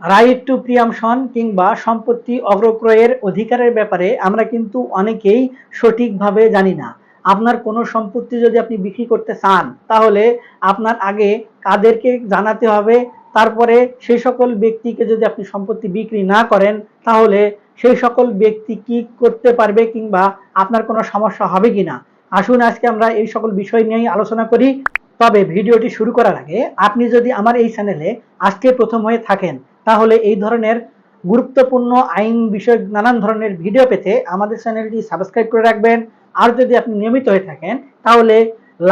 Right two প্রিয়ামশন কিংবা সম্পত্তি অগ্রক্রয়ের অধিকারের ব্যাপারে আমরা কিন্তু অনেকেই সঠিকভাবে জানি না। আপনার কোনো সম্পত্তি যদি আপনি বিক্রি করতে চান, তাহলে আপনার আগে কাদেরকে জানাতে হবে, তারপরে সেই সকল ব্যক্তিকে যদি আপনি সম্পত্তি বিক্রি না করেন, তাহলে সেই সকল ব্যক্তি কি করতে পারবে কিংবা আপনার কোনো সমস্যা হবে কিনা? আসুন আজকে আমরা এই সকল বিষয় নিয়েই আলোচনা করি। তবে ভিডিওটি শুরু করার আগে আপনি যদি আমার এই চ্যানেলে আজকে প্রথম হয়ে থাকেন তাহলে এই ধরনের গুরুত্বপূর্ণ আইন বিষয়ক নানান ধরনের ভিডিও পেতে আমাদের চ্যানেলটি সাবস্ক্রাইব করে রাখবেন। আর যদি আপনি নিয়মিত হয়ে থাকেন, তাহলে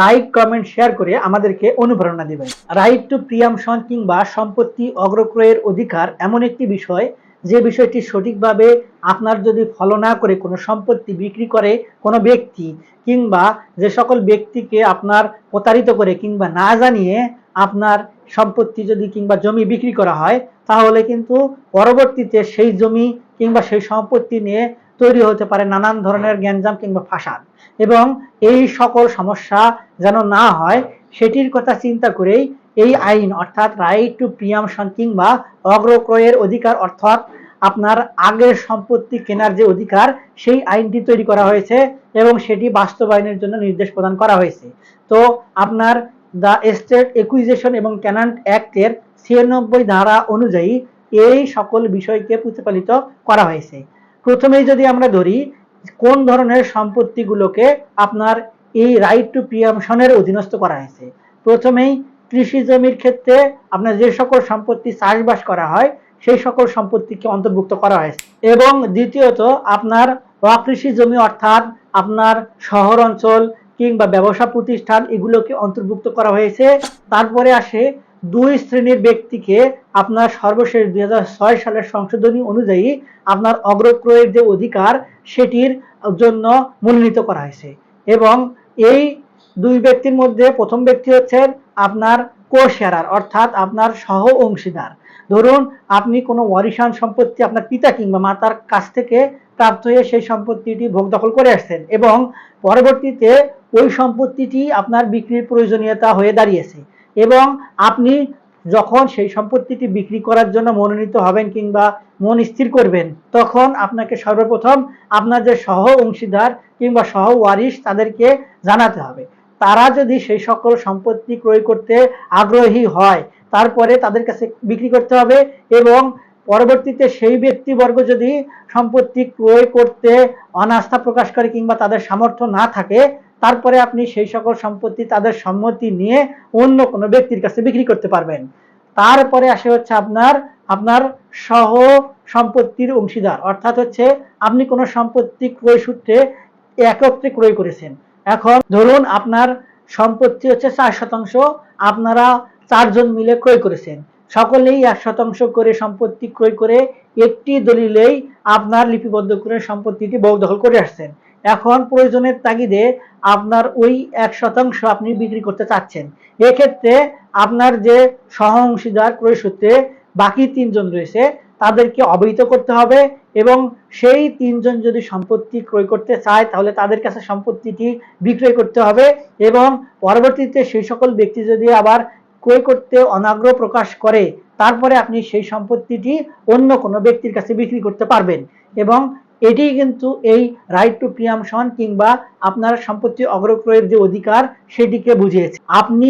লাইক কমেন্ট শেয়ার করে আমাদেরকে অনুপ্রেরণা দেবেন। রাইট টু প্রিয়ামশন কিংবা সম্পত্তি অগ্রক্রয়ের অধিকার এমন একটি বিষয় যে বিষয়টি সঠিকভাবে আপনার যদি ফলো না করে কোনো সম্পত্তি বিক্রি করে কোনো ব্যক্তি কিংবা যে সকল ব্যক্তিকে আপনার প্রতারিত করে কিংবা না জানিয়ে আপনার সম্পত্তি যদি কিংবা জমি বিক্রি করা হয়, তাহলে কিন্তু পরবর্তীতে সেই জমি কিংবা সেই সম্পত্তি নিয়ে তৈরি হতে পারে নানান ধরনের গ্যাঞ্জাম কিংবা ফাসাদ। এবং এই সকল সমস্যা যেন না হয়, সেটির কথা চিন্তা করেই এই আইন, অর্থাৎ রাইট টু প্রিয়ামশন কিংবা অগ্রক্রয়ের অধিকার অর্থাৎ আপনার আগের সম্পত্তি কেনার যে অধিকার, সেই আইনটি তৈরি করা হয়েছে এবং সেটি বাস্তবায়নের জন্য নির্দেশ প্রদান করা হয়েছে। তো আপনার দ্য এস্টেট একুইজেশন এবং ক্যানান্ট অ্যাক্টের ছিয়ানব্বই ধারা অনুযায়ী এই সকল বিষয়কে প্রতিপালিত করা হয়েছে। প্রথমেই যদি আমরা ধরি, কোন ধরনের সম্পত্তিগুলোকে আপনার এই রাইট টু প্রিয়ামশনের অধীনস্থ করা হয়েছে? প্রথমেই কৃষি জমির ক্ষেত্রে আপনার যে সকল সম্পত্তি চাষবাস করা হয়, সেই সকল সম্পত্তিকে অন্তর্ভুক্ত করা হয়েছে। এবং দ্বিতীয়ত, আপনার অকৃষি জমি অর্থাৎ আপনার শহর অঞ্চল কিংবা ব্যবসা প্রতিষ্ঠান এগুলোকে অন্তর্ভুক্ত করা হয়েছে। তারপরে আসে দুই শ্রেণির ব্যক্তিকে আপনার সর্বশেষ দুই হাজার ছয় সালের সংশোধনী অনুযায়ী আপনার অগ্রক্রয়ের যে অধিকার, সেটির জন্য মনোনীত করা হয়েছে। এবং এই দুই ব্যক্তির মধ্যে প্রথম ব্যক্তি হচ্ছেন আপনার কো শেয়ারার অর্থাৎ আপনার সহ অংশীদার। ধরুন, আপনি কোনো ওয়ারিশান সম্পত্তি আপনার পিতা কিংবা মাতার কাছ থেকে প্রাপ্ত হয়ে সেই সম্পত্তিটি ভোগ দখল করে আসছেন এবং পরবর্তীতে ওই সম্পত্তিটি আপনার বিক্রির প্রয়োজনীয়তা হয়ে দাঁড়িয়েছে এবং আপনি যখন সেই সম্পত্তিটি বিক্রি করার জন্য মনোনীত হবেন কিংবা মন স্থির করবেন, তখন আপনাকে সর্বপ্রথম আপনার যে সহ অংশীদার কিংবা সহ ওয়ারিশ তাদেরকে জানাতে হবে। তারা যদি সেই সকল সম্পত্তি ক্রয় করতে আগ্রহী হয়, তারপরে তাদের কাছে বিক্রি করতে হবে এবং পরবর্তীতে সেই ব্যক্তিবর্গ যদি সম্পত্তি ক্রয় করতে অনাস্থা প্রকাশ করে কিংবা তাদের সামর্থ্য না থাকে, তারপরে আপনি সেই সকল সম্পত্তি তাদের সম্মতি নিয়ে অন্য কোনো ব্যক্তির কাছে বিক্রি করতে পারবেন। তারপরে আসে হচ্ছে আপনার আপনার সহ সম্পত্তির অংশীদার। অর্থাৎ হচ্ছে আপনি কোনো সম্পত্তি ক্রয় সূত্রে একত্রে ক্রয় করেছেন। এখন ধরুন আপনার সম্পত্তি হচ্ছে চার শতাংশ, আপনারা চারজন মিলে ক্রয় করেছেন। সকলেই এক শতাংশ করে সম্পত্তি ক্রয় করে একটি দলিলেই আপনার লিপিবদ্ধ করে সম্পত্তিটি বহু দখল করে আসছেন। এখন প্রয়োজনের তাগিদে আপনার ওই এক শতাংশ আপনি বিক্রি করতে চাচ্ছেন। এক্ষেত্রে আপনার যে সহ অংশীদার ক্রয় সূত্রে বাকি তিনজন রয়েছে তাদেরকে অবহিত করতে হবে এবং সেই তিনজন যদি সম্পত্তি ক্রয় করতে চায়, তাহলে তাদের কাছে সম্পত্তিটি বিক্রয় করতে হবে এবং পরবর্তীতে সেই সকল ব্যক্তি যদি আবার ক্রয় করতে অনাগ্রহ প্রকাশ করে, তারপরে আপনি সেই সম্পত্তিটি অন্য কোনো ব্যক্তির কাছে বিক্রি করতে পারবেন এবং এটি কিন্তু এই রাইট টু প্রিয়ামশন কিংবা আপনার সম্পত্তি অগ্রক্রয়ের যে অধিকার সেটিকে বুঝিয়েছে। আপনি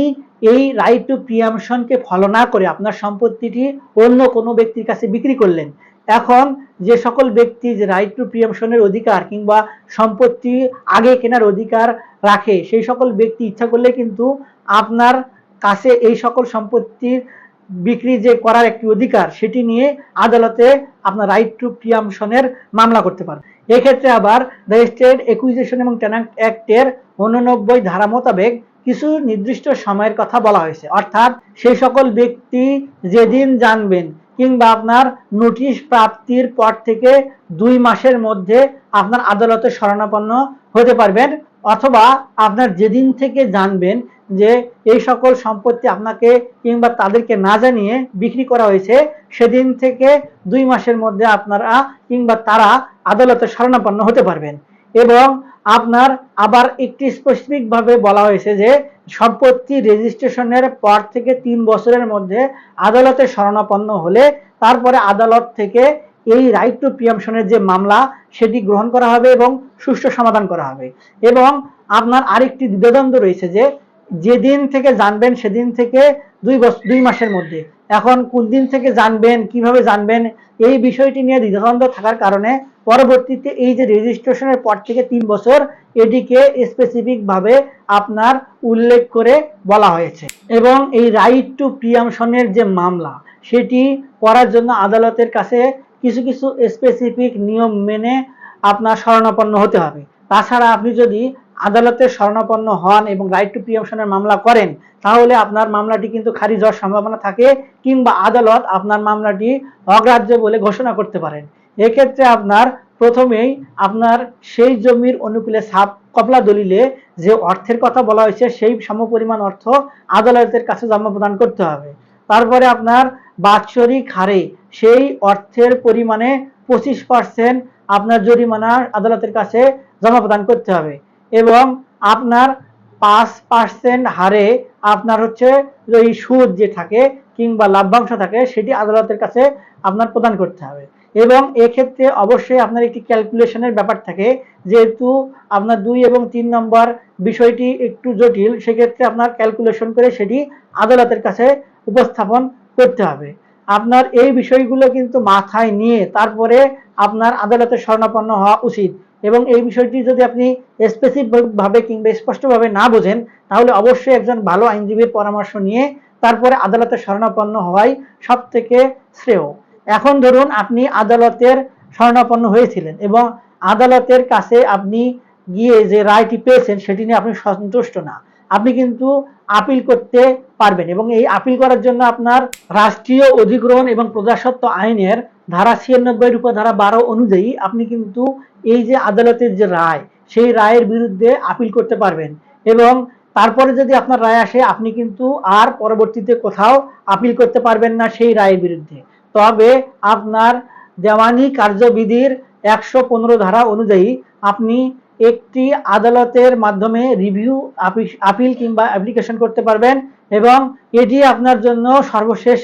এই রাইট টু প্রিয়ামশনকে ফলো না করে আপনার সম্পত্তিটি অন্য কোনো ব্যক্তির কাছে বিক্রি করলেন, এখন যে সকল ব্যক্তি যে রাইট টু প্রিয়ামশনের অধিকার কিংবা সম্পত্তি আগে কেনার অধিকার রাখে, সেই সকল ব্যক্তি ইচ্ছা করলে কিন্তু আপনার কাছে এই সকল সম্পত্তির বিক্রি যে করার একটি অধিকার, সেটি নিয়ে আদালতে আপনার রাইট টু প্রিয়ামশনের মামলা করতে পারেন। এক্ষেত্রে আবার দ্য স্টেট একুইজেশন এবং টেনান্ট অ্যাক্টের উননব্বই ধারা মোতাবেক কিছু নির্দিষ্ট সময়ের কথা বলা হয়েছে। অর্থাৎ সেই সকল ব্যক্তি যেদিন জানবেন কিংবা আপনার নোটিশ প্রাপ্তির পর থেকে দুই মাসের মধ্যে আপনার আদালতে শরণাপন্ন হতে পারবেন, অথবা আপনার যেদিন থেকে জানবেন যে এই সকল সম্পত্তি আপনাকে কিংবা তাদেরকে না জানিয়ে বিক্রি করা হয়েছে, সেদিন থেকে দুই মাসের মধ্যে আপনারা কিংবা তারা আদালতে শরণাপন্ন হতে পারবেন। এবং আপনার আবার একটি স্পেসিফিক ভাবে বলা হয়েছে যে, সম্পত্তি রেজিস্ট্রেশনের পর থেকে তিন বছরের মধ্যে আদালতে শরণাপন্ন হলে তারপরে আদালত থেকে এই রাইট টু প্রিয়ামশনের যে মামলা, সেটি গ্রহণ করা হবে এবং সুষ্ঠু সমাধান করা হবে। এবং আপনার আরেকটি দ্বিধাদ্বন্দ্ব রয়েছে যে যেদিন থেকে জানবেন সেদিন থেকে দুই বছর দুই মাসের মধ্যে। এখন কোন দিন থেকে জানবেন, কীভাবে জানবেন, এই বিষয়টি নিয়ে দ্বিধাদ্বন্দ্ব থাকার কারণে পরবর্তীতে এই যে রেজিস্ট্রেশনের পর থেকে তিন বছর এটিকে স্পেসিফিক ভাবে আপনার উল্লেখ করে বলা হয়েছে। এবং এই রাইট টু প্রিয়ামশনের যে মামলা, সেটি করার জন্য আদালতের কাছে কিছু কিছু স্পেসিফিক নিয়ম মেনে আপনার শরণাপন্ন হতে হবে। তাছাড়া আপনি যদি আদালতের শরণাপন্ন হন এবং রাইট টু প্রিয়ামশনের মামলা করেন, তাহলে আপনার মামলাটি কিন্তু খারিজ হওয়ার সম্ভাবনা থাকে কিংবা আদালত আপনার মামলাটি অগ্রাহ্য বলে ঘোষণা করতে পারেন। এক্ষেত্রে আপনার প্রথমেই আপনার সেই জমির অনুকূলে সাব কপলা দলিলে যে অর্থের কথা বলা হয়েছে, সেই সমপরিমাণ অর্থ আদালতের কাছে জমা প্রদান করতে হবে। তারপরে আপনার বাৎসরিক হারে সেই অর্থের পরিমাণে পঁচিশ পার্সেন্ট আপনার জরিমানা আদালতের কাছে জমা প্রদান করতে হবে। এবং আপনার পাঁচ পার্সেন্ট হারে আপনার হচ্ছে ওই সুদ যে থাকে কিংবা লাভ্যাংশ থাকে, সেটি আদালতের কাছে আপনার প্রদান করতে হবে। এবং এক্ষেত্রে অবশ্যই আপনার একটি ক্যালকুলেশনের ব্যাপার থাকে, যেহেতু আপনার দুই এবং তিন নম্বর বিষয়টি একটু জটিল, সেক্ষেত্রে আপনার ক্যালকুলেশন করে সেটি আদালতের কাছে উপস্থাপন করতে হবে। আপনার এই বিষয়গুলো কিন্তু মাথায় নিয়ে তারপরে আপনার আদালতে শরণাপন্ন হওয়া উচিত। এবং এই বিষয়টি যদি আপনি স্পেসিফিক ভাবে কিংবা স্পষ্টভাবে না বোঝেন, তাহলে অবশ্যই একজন ভালো আইনজীবীর পরামর্শ নিয়ে তারপরে আদালতে শরণাপন্ন হওয়াই সব থেকে শ্রেয়। এখন ধরুন আপনি আদালতের শরণাপন্ন হয়েছিলেন এবং আদালতের কাছে আপনি গিয়ে যে রায়টি পেয়েছেন, সেটি নিয়ে আপনি সন্তুষ্ট না। আপনি কিন্তু আপিল করতে পারবেন এবং এই আপিল করার জন্য আপনার রাষ্ট্রীয় অধিগ্রহণ এবং প্রজাসত্ব আইনের ধারা ছিয়ানব্বই উপধারা বারো অনুযায়ী আপনি কিন্তু এই যে আদালতের যে রায়, সেই রায়ের বিরুদ্ধে আপিল করতে পারবেন। এবং তারপরে যদি আপনার রায় আসে, আপনি কিন্তু আর পরবর্তীতে কোথাও আপিল করতে পারবেন না সেই রায়ের বিরুদ্ধে। তবে আপনার দেওয়ানি কার্যবিধির একশো পনেরো ধারা অনুযায়ী আপনি একটি আদালতের মাধ্যমে রিভিউ আপিল কিংবা অ্যাপ্লিকেশন করতে পারবেন এবং এটি আপনার জন্য সর্বশেষ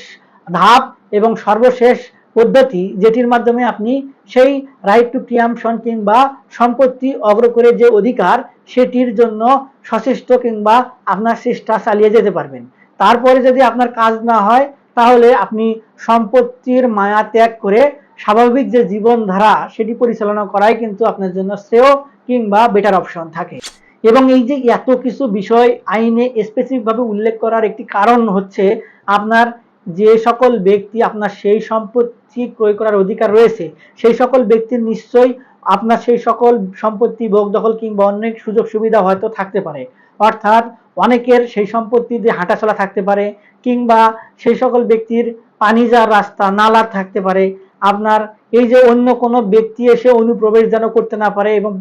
ধাপ এবং সর্বশেষ পদ্ধতি যেটির মাধ্যমে আপনি সেই রাইট টু প্রিয়ামশন কিংবা সম্পত্তি অগ্র করে যে অধিকার সেটির জন্য সচেষ্ট কিংবা আপনার চেষ্টা চালিয়ে যেতে পারবেন। তারপরে যদি আপনার কাজ না হয়, তাহলে আপনি সম্পত্তির মায়া ত্যাগ করে স্বাভাবিক যে জীবনধারা সেটি পরিচালনা করাই কিন্তু আপনার জন্য শ্রেয় কিংবা বেটার অপশন থাকে। এবং এই যে এত কিছু বিষয় আইনে স্পেসিফিকভাবে উল্লেখ করার একটি কারণ হচ্ছে আপনার যে সকল ব্যক্তি আপনার সেই সম্পত্তি ক্রয় করার অধিকার রয়েছে, সেই সকল ব্যক্তির নিশ্চয়ই আপনার সেই সকল সম্পত্তি ভোগ দখল কিংবা অনেক সুযোগ সুবিধা হয়তো থাকতে পারে। অর্থাৎ অনেকের সেই সম্পত্তি সম্পত্তিতে হাঁটাচলা থাকতে পারে কিংবা সেই সকল ব্যক্তির পানি যাওয়ার রাস্তা, নালা থাকতে পারে। আপনার এই যে অন্য কোনো ব্যক্তি এসে অনুপ্রবেশ যেন করতে না পারে এবং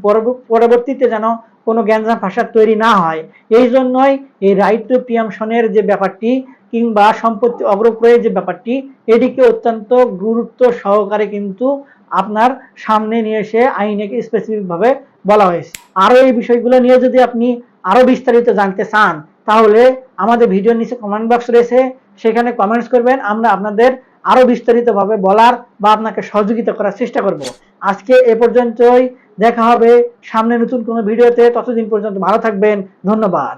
পরবর্তীতে যেন কোনো জ্ঞানজাম ভাষার তৈরি না হয়, এই জন্যই এই রাইট টু প্রিয়ামশনের যে ব্যাপারটি কিংবা সম্পত্তি অগ্রক্রয়ের যে ব্যাপারটি, এটিকে অত্যন্ত গুরুত্ব সহকারে কিন্তু আপনার সামনে নিয়ে এসে আইনে স্পেসিফিকভাবে বলা হয়েছে। আরও এই বিষয়গুলো নিয়ে যদি আপনি আরও বিস্তারিত জানতে চান, তাহলে আমাদের ভিডিওর নিচে কমেন্ট বক্স রয়েছে, সেখানে কমেন্টস করবেন, আমরা আপনাদের আরও বিস্তারিতভাবে বলার বা আপনাকে সহযোগিতা করার চেষ্টা করব। আজকে এ পর্যন্তই। দেখা হবে সামনে নতুন কোনো ভিডিওতে। ততদিন পর্যন্ত ভালো থাকবেন। ধন্যবাদ।